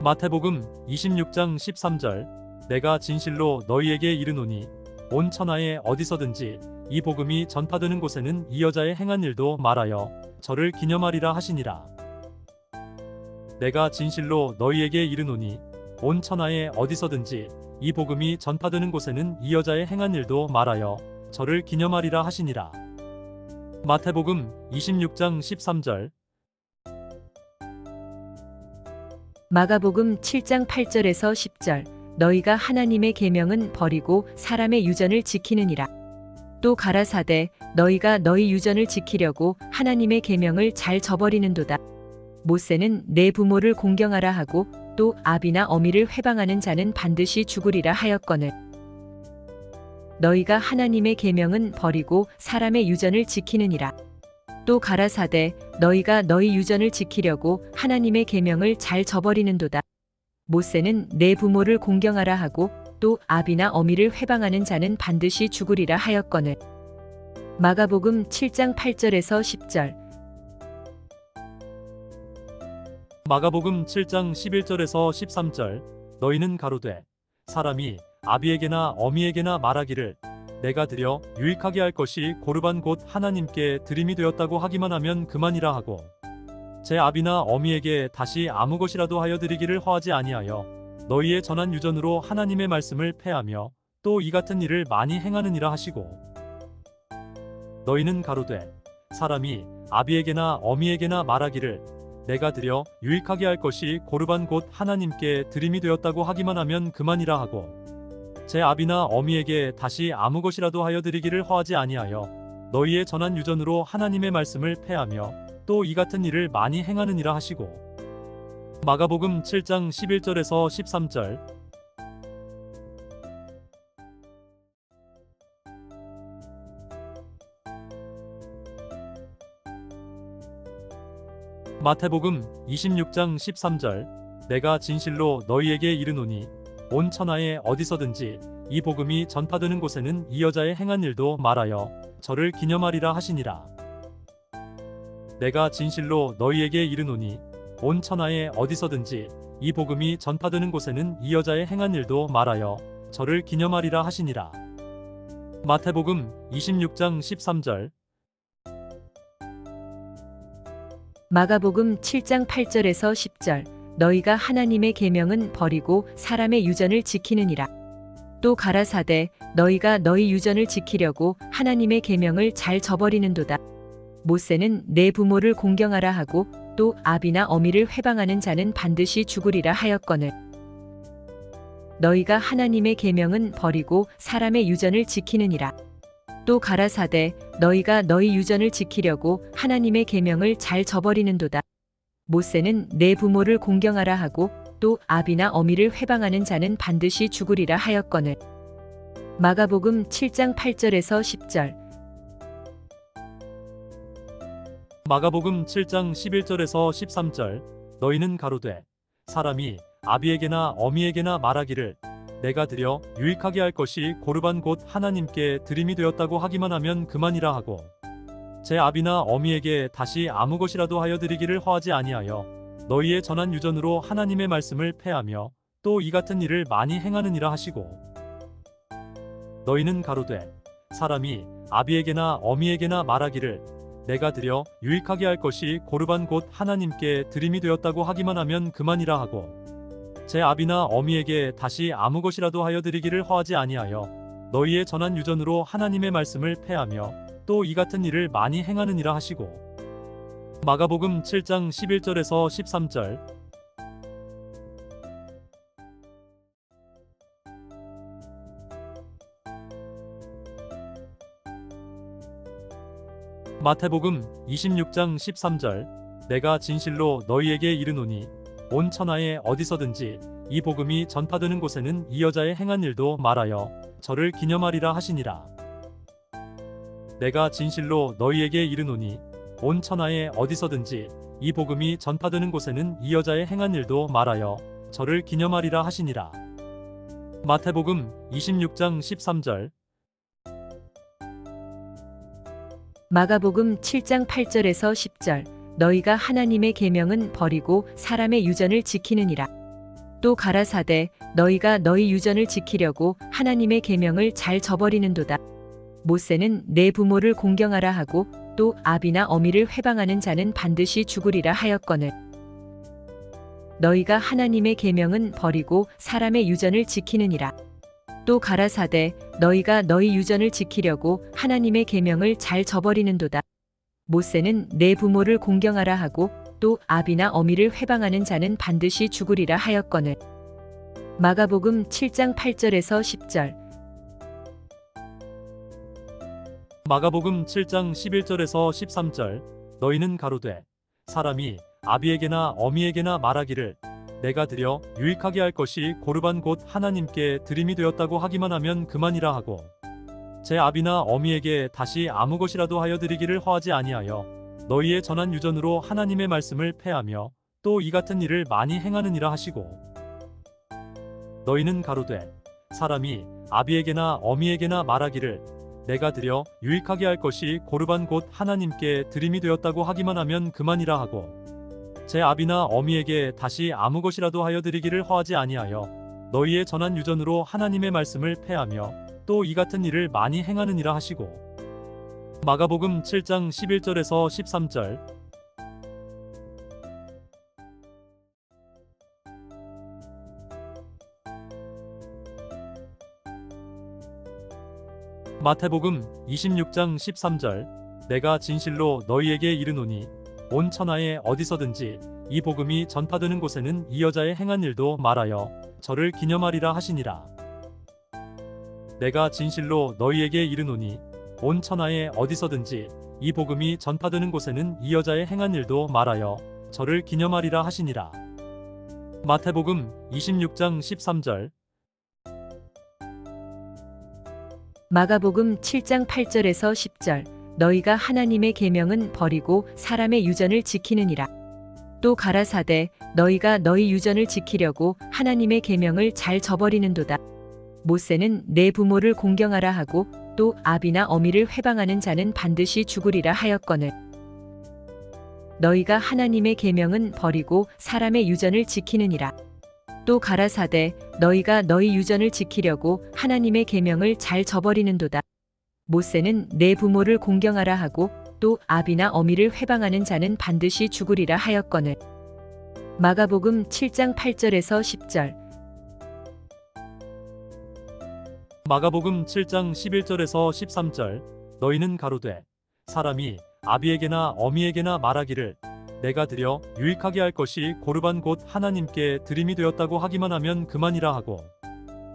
마태복음 26장 13절 내가 진실로 너희에게 이르노니 온 천하에 어디서든지 이 복음이 전파되는 곳에는 이 여자의 행한 일도 말하여 저를 기념하리라 하시니라. 내가 진실로 너희에게 이르노니 온 천하에 어디서든지 이 복음이 전파되는 곳에는 이 여자의 행한 일도 말하여 저를 기념하리라 하시니라. 마태복음 26장 13절 마가복음 7장 8절에서 10절. 너희가 하나님의 계명은 버리고 사람의 유전을 지키느니라. 또 가라사대 너희가 너희 유전을 지키려고 하나님의 계명을 잘 저버리는도다. 모세는 내 부모를 공경하라 하고 또 아비나 어미를 회방하는 자는 반드시 죽으리라 하였거늘. 너희가 하나님의 계명은 버리고 사람의 유전을 지키느니라 또 가라사대 너희가 너희 유전을 지키려고 하나님의 계명을 잘 저버리는도다. 모세는 내 부모를 공경하라 하고 또 아비나 어미를 회방하는 자는 반드시 죽으리라 하였거늘. 마가복음 7장 8절에서 10절 마가복음 7장 11절에서 13절 너희는 가로되 사람이 아비에게나 어미에게나 말하기를 내가 드려 유익하게 할 것이 고르반 곧 하나님께 드림이 되었다고 하기만 하면 그만이라 하고 제 아비나 어미에게 다시 아무 것이라도 하여 드리기를 허하지 아니하여 너희의 전한 유전으로 하나님의 말씀을 패하며 또 이 같은 일을 많이 행하느니라 하시고 너희는 가로되 사람이 아비에게나 어미에게나 말하기를 내가 드려 유익하게 할 것이 고르반 곧 하나님께 드림이 되었다고 하기만 하면 그만이라 하고 제 아비나 어미에게 다시 아무 것이라도 하여 드리기를 허하지 아니하여 너희의 전한 유전으로 하나님의 말씀을 패하며 또 이 같은 일을 많이 행하느니라 하시고. 마가복음 7장 11절에서 13절. 마태복음 26장 13절. 내가 진실로 너희에게 이르노니 온 천하에 어디서든지 이 복음이 전파되는 곳에는 이 여자의 행한 일도 말하여 저를 기념하리라 하시니라. 내가 진실로 너희에게 이르노니 온 천하에 어디서든지 이 복음이 전파되는 곳에는 이 여자의 행한 일도 말하여 저를 기념하리라 하시니라. 마태복음 26장 13절. 마가복음 7장 8절에서 10절 너희가 하나님의 계명은 버리고 사람의 유전을 지키느니라. 또 가라사대 너희가 너희 유전을 지키려고 하나님의 계명을 잘 저버리는도다. 모세는 내 부모를 공경하라 하고 또 아비나 어미를 회방하는 자는 반드시 죽으리라 하였거늘. 너희가 하나님의 계명은 버리고 사람의 유전을 지키느니라. 또 가라사대 너희가 너희 유전을 지키려고 하나님의 계명을 잘 저버리는도다. 모세는 내 부모를 공경하라 하고 또 아비나 어미를 회방하는 자는 반드시 죽으리라 하였거늘. 마가복음 7장 8절에서 10절 마가복음 7장 11절에서 13절 너희는 가로되 사람이 아비에게나 어미에게나 말하기를 내가 드려 유익하게 할 것이 고르반 곧 하나님께 드림이 되었다고 하기만 하면 그만이라 하고 제 아비나 어미에게 다시 아무 것이라도 하여 드리기를 허하지 아니하여 너희의 전한 유전으로 하나님의 말씀을 패하며 또 이 같은 일을 많이 행하느니라 하시고. 너희는 가로되 사람이 아비에게나 어미에게나 말하기를 내가 드려 유익하게 할 것이 고르반 곧 하나님께 드림이 되었다고 하기만 하면 그만이라 하고 제 아비나 어미에게 다시 아무 것이라도 하여 드리기를 허하지 아니하여 너희의 전한 유전으로 하나님의 말씀을 패하며 또 이 같은 일을 많이 행하느니라 하시고. 마가복음 7장 11절에서 13절. 마태복음 26장 13절. 내가 진실로 너희에게 이르노니 온 천하에 어디서든지 이 복음이 전파되는 곳에는 이 여자의 행한 일도 말하여 저를 기념하리라 하시니라. 내가 진실로 너희에게 이르노니 온 천하에 어디서든지 이 복음이 전파되는 곳에는 이 여자의 행한 일도 말하여 저를 기념하리라 하시니라. 마태복음 26장 13절. 마가복음 7장 8절에서 10절. 너희가 하나님의 계명은 버리고 사람의 유전을 지키느니라. 또 가라사대 너희가 너희 유전을 지키려고 하나님의 계명을 잘 저버리는도다. 모세는 내 부모를 공경하라 하고 또 아비나 어미를 회방하는 자는 반드시 죽으리라 하였거늘. 너희가 하나님의 계명은 버리고 사람의 유전을 지키느니라. 또 가라사대 너희가 너희 유전을 지키려고 하나님의 계명을 잘 저버리는도다. 모세는 내 부모를 공경하라 하고 또 아비나 어미를 회방하는 자는 반드시 죽으리라 하였거늘. 마가복음 7장 8절에서 10절. 마가복음 7장 11절에서 13절 너희는 가로되 사람이 아비에게나 어미에게나 말하기를 내가 드려 유익하게 할 것이 고르반 곧 하나님께 드림이 되었다고 하기만 하면 그만이라 하고 제 아비나 어미에게 다시 아무 것이라도 하여 드리기를 허하지 아니하여 너희의 전한 유전으로 하나님의 말씀을 패하며 또 이 같은 일을 많이 행하느니라 하시고 너희는 가로되 사람이 아비에게나 어미에게나 말하기를 내가 드려 유익하게 할 것이 고르반 곧 하나님께 드림이 되었다고 하기만 하면 그만이라 하고 제 아비나 어미에게 다시 아무 것이라도 하여 드리기를 허하지 아니하여 너희의 전한 유전으로 하나님의 말씀을 패하며 또 이 같은 일을 많이 행하느니라 하시고 마가복음 7장 11절에서 13절 마태복음 26장 13절 내가 진실로 너희에게 이르노니 온 천하에 어디서든지 이 복음이 전파되는 곳에는 이 여자의 행한 일도 말하여 저를 기념하리라 하시니라. 내가 진실로 너희에게 이르노니 온 천하에 어디서든지 이 복음이 전파되는 곳에는 이 여자의 행한 일도 말하여 저를 기념하리라 하시니라. 마태복음 26장 13절 마가복음 7장 8절에서 10절 너희가 하나님의 계명은 버리고 사람의 유전을 지키느니라. 또 가라사대 너희가 너희 유전을 지키려고 하나님의 계명을 잘 저버리는도다. 모세는 내 부모를 공경하라 하고 또 아비나 어미를 회방하는 자는 반드시 죽으리라 하였거늘. 너희가 하나님의 계명은 버리고 사람의 유전을 지키느니라. 또 가라사대 너희가 너희 유전을 지키려고 하나님의 계명을 잘 저버리는도다. 모세는 내 부모를 공경하라 하고 또 아비나 어미를 회방하는 자는 반드시 죽으리라 하였거늘. 마가복음 7장 8절에서 10절. 마가복음 7장 11절에서 13절 너희는 가로되 사람이 아비에게나 어미에게나 말하기를 내가 드려 유익하게 할 것이 고르반 곧 하나님께 드림이 되었다고 하기만 하면 그만이라 하고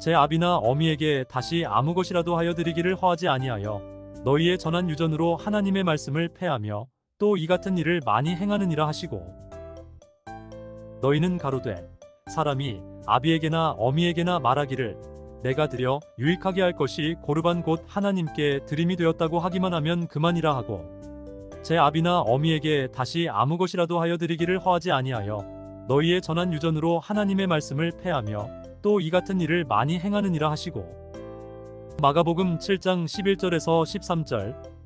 제 아비나 어미에게 다시 아무 것이라도 하여 드리기를 허하지 아니하여 너희의 전한 유전으로 하나님의 말씀을 패하며 또 이 같은 일을 많이 행하느니라 하시고 너희는 가로되 사람이 아비에게나 어미에게나 말하기를 내가 드려 유익하게 할 것이 고르반 곧 하나님께 드림이 되었다고 하기만 하면 그만이라 하고 제 아비나 어미에게 다시 아무 것이라도 하여 드리기를 허하지 아니하여 너희의 전한 유전으로 하나님의 말씀을 패하며 또 이 같은 일을 많이 행하느니라 하시고. 마가복음 7장 11절에서 13절.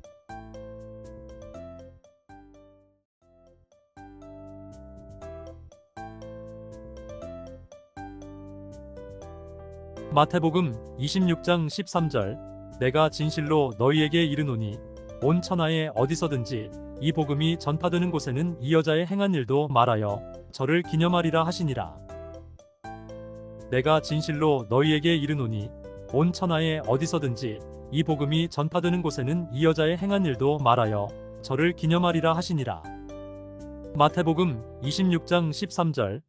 마태복음 26장 13절. 내가 진실로 너희에게 이르노니 온 천하에 어디서든지 이 복음이 전파되는 곳에는 이 여자의 행한 일도 말하여 저를 기념하리라 하시니라. 내가 진실로 너희에게 이르노니 온 천하에 어디서든지 이 복음이 전파되는 곳에는 이 여자의 행한 일도 말하여 저를 기념하리라 하시니라. 마태복음 26장 13절.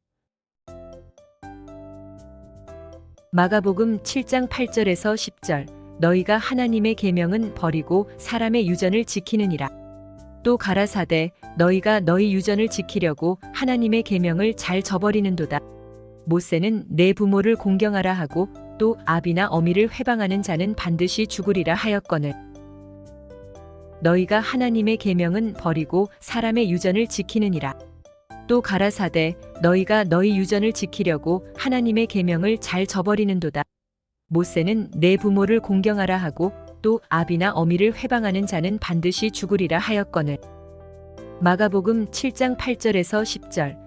마가복음 7장 8절에서 10절 너희가 하나님의 계명은 버리고 사람의 유전을 지키느니라. 또 가라사대 너희가 너희 유전을 지키려고 하나님의 계명을 잘 저버리는도다. 모세는 내 부모를 공경하라 하고 또 아비나 어미를 회방하는 자는 반드시 죽으리라 하였거늘. 너희가 하나님의 계명은 버리고 사람의 유전을 지키느니라. 또 가라사대 너희가 너희 유전을 지키려고 하나님의 계명을 잘 저버리는도다. 모세는 내 부모를 공경하라 하고 또 아비나 어미를 회방하는 자는 반드시 죽으리라 하였거늘. 마가복음 7장 8절에서 10절.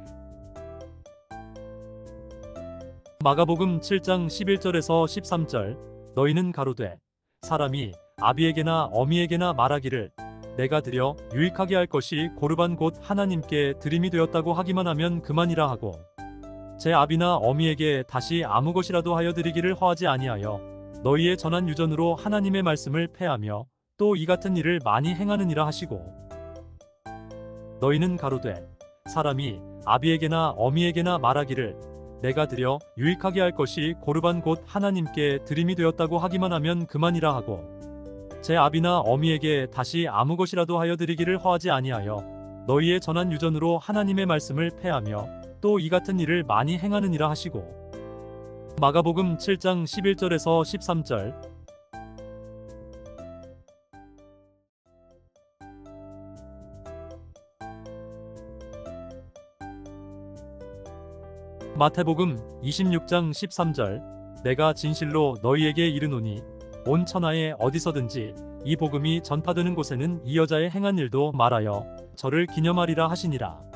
마가복음 7장 11절에서 13절 너희는 가로되 사람이 아비에게나 어미에게나 말하기를 내가 드려 유익하게 할 것이 고르반 곧 하나님께 드림이 되었다고 하기만 하면 그만이라 하고 제 아비나 어미에게 다시 아무 것이라도 하여 드리기를 허하지 아니하여 너희의 전한 유전으로 하나님의 말씀을 패하며 또 이 같은 일을 많이 행하느니라 하시고. 너희는 가로되 사람이 아비에게나 어미에게나 말하기를 내가 드려 유익하게 할 것이 고르반 곧 하나님께 드림이 되었다고 하기만 하면 그만이라 하고 제 아비나 어미에게 다시 아무 것이라도 하여 드리기를 허하지 아니하여 너희의 전한 유전으로 하나님의 말씀을 패하며 또 이 같은 일을 많이 행하느니라 하시고. 마가복음 7장 11절에서 13절. 마태복음 26장 13절. 내가 진실로 너희에게 이르노니 온 천하에 어디서든지 이 복음이 전파되는 곳에는 이 여자의 행한 일도 말하여 저를 기념하리라 하시니라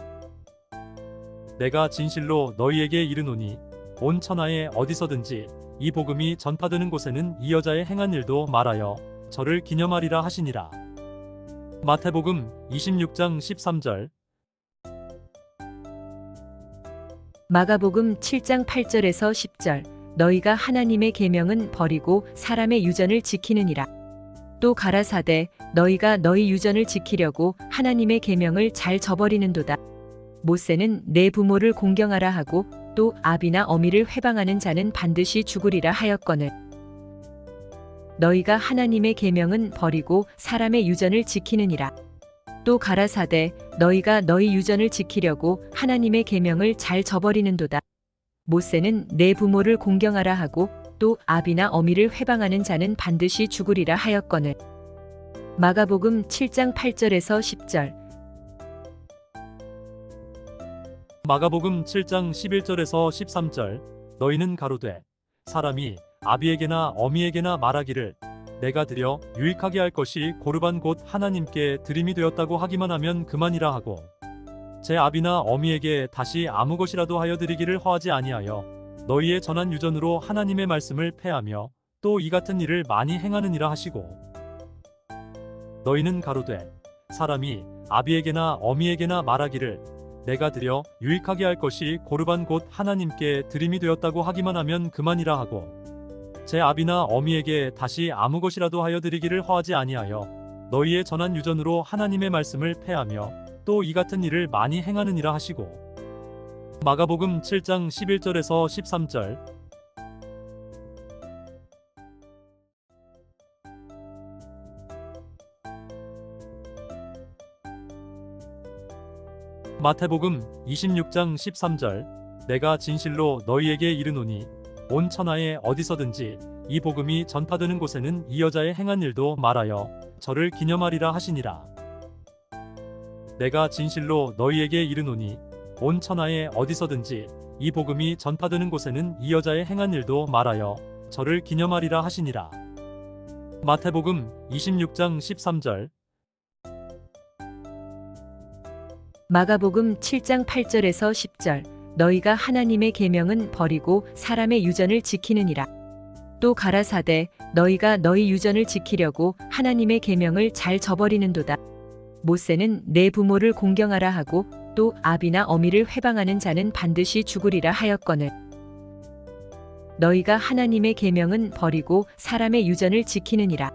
내가 진실로 너희에게 이르노니 온 천하에 어디서든지 이 복음이 전파되는 곳에는 이 여자의 행한 일도 말하여 저를 기념하리라 하시니라. 마태복음 26장 13절. 마가복음 7장 8절에서 10절. 너희가 하나님의 계명은 버리고 사람의 유전을 지키느니라. 또 가라사대 너희가 너희 유전을 지키려고 하나님의 계명을 잘 저버리는도다 모세는 내 부모를 공경하라 하고 또 아비나 어미를 회방하는 자는 반드시 죽으리라 하였거늘 너희가 하나님의 계명은 버리고 사람의 유전을 지키느니라 또 가라사대 너희가 너희 유전을 지키려고 하나님의 계명을 잘 저버리는도다. 모세는 내 부모를 공경하라 하고 또 아비나 어미를 회방하는 자는 반드시 죽으리라 하였거늘. 마가복음 7장 8절에서 10절 마가복음 7장 11절에서 13절 너희는 가로되 사람이 아비에게나 어미에게나 말하기를 내가 드려 유익하게 할 것이 고르반 곧 하나님께 드림이 되었다고 하기만 하면 그만이라 하고 제 아비나 어미에게 다시 아무 것이라도 하여 드리기를 허하지 아니하여 너희의 전한 유전으로 하나님의 말씀을 패하며 또 이 같은 일을 많이 행하느니라 하시고 너희는 가로되 사람이 아비에게나 어미에게나 말하기를 내가 드려 유익하게 할 것이 고르반 곧 하나님께 드림이 되었다고 하기만 하면 그만이라 하고 제 아비나 어미에게 다시 아무 것이라도 하여 드리기를 허하지 아니하여 너희의 전한 유전으로 하나님의 말씀을 패하며 또 이 같은 일을 많이 행하느니라 하시고. 마가복음 7장 11절에서 13절 마태복음 26장 13절 내가 진실로 너희에게 이르노니 온 천하에 어디서든지 이 복음이 전파되는 곳에는 이 여자의 행한 일도 말하여 저를 기념하리라 하시니라. 내가 진실로 너희에게 이르노니 온 천하에 어디서든지 이 복음이 전파되는 곳에는 이 여자의 행한 일도 말하여 저를 기념하리라 하시니라. 마태복음 26장 13절 마가복음 7장 8절에서 10절. 너희가 하나님의 계명은 버리고 사람의 유전을 지키느니라. 또 가라사대 너희가 너희 유전을 지키려고 하나님의 계명을 잘 저버리는도다. 모세는 내 부모를 공경하라 하고 또 아비나 어미를 회방하는 자는 반드시 죽으리라 하였거늘. 너희가 하나님의 계명은 버리고 사람의 유전을 지키느니라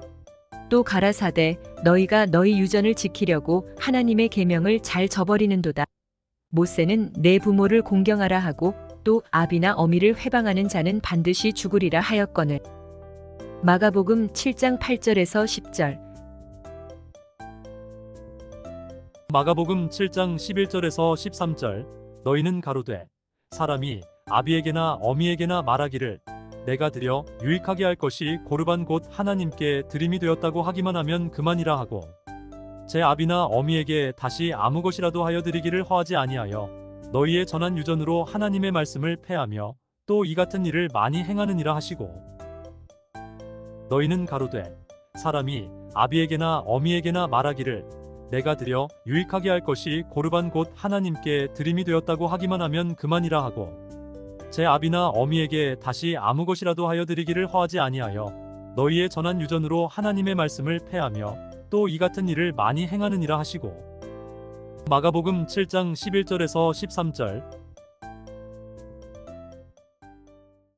또 가라사대 너희가 너희 유전을 지키려고 하나님의 계명을 잘 저버리는도다. 모세는 내 부모를 공경하라 하고 또 아비나 어미를 회방하는 자는 반드시 죽으리라 하였거늘. 마가복음 7장 8절에서 10절. 마가복음 7장 11절에서 13절. 너희는 가로되 사람이 아비에게나 어미에게나 말하기를 내가 드려 유익하게 할 것이 고르반 곧 하나님께 드림이 되었다고 하기만 하면 그만이라 하고 제 아비나 어미에게 다시 아무 것이라도 하여 드리기를 허하지 아니하여 너희의 전한 유전으로 하나님의 말씀을 패하며 또 이 같은 일을 많이 행하느니라 하시고 너희는 가로되 사람이 아비에게나 어미에게나 말하기를 내가 드려 유익하게 할 것이 고르반 곧 하나님께 드림이 되었다고 하기만 하면 그만이라 하고 제 아비나 어미에게 다시 아무 것이라도 하여 드리기를 허하지 아니하여 너희의 전한 유전으로 하나님의 말씀을 패하며 또 이 같은 일을 많이 행하느니라 하시고. 마가복음 7장 11절에서 13절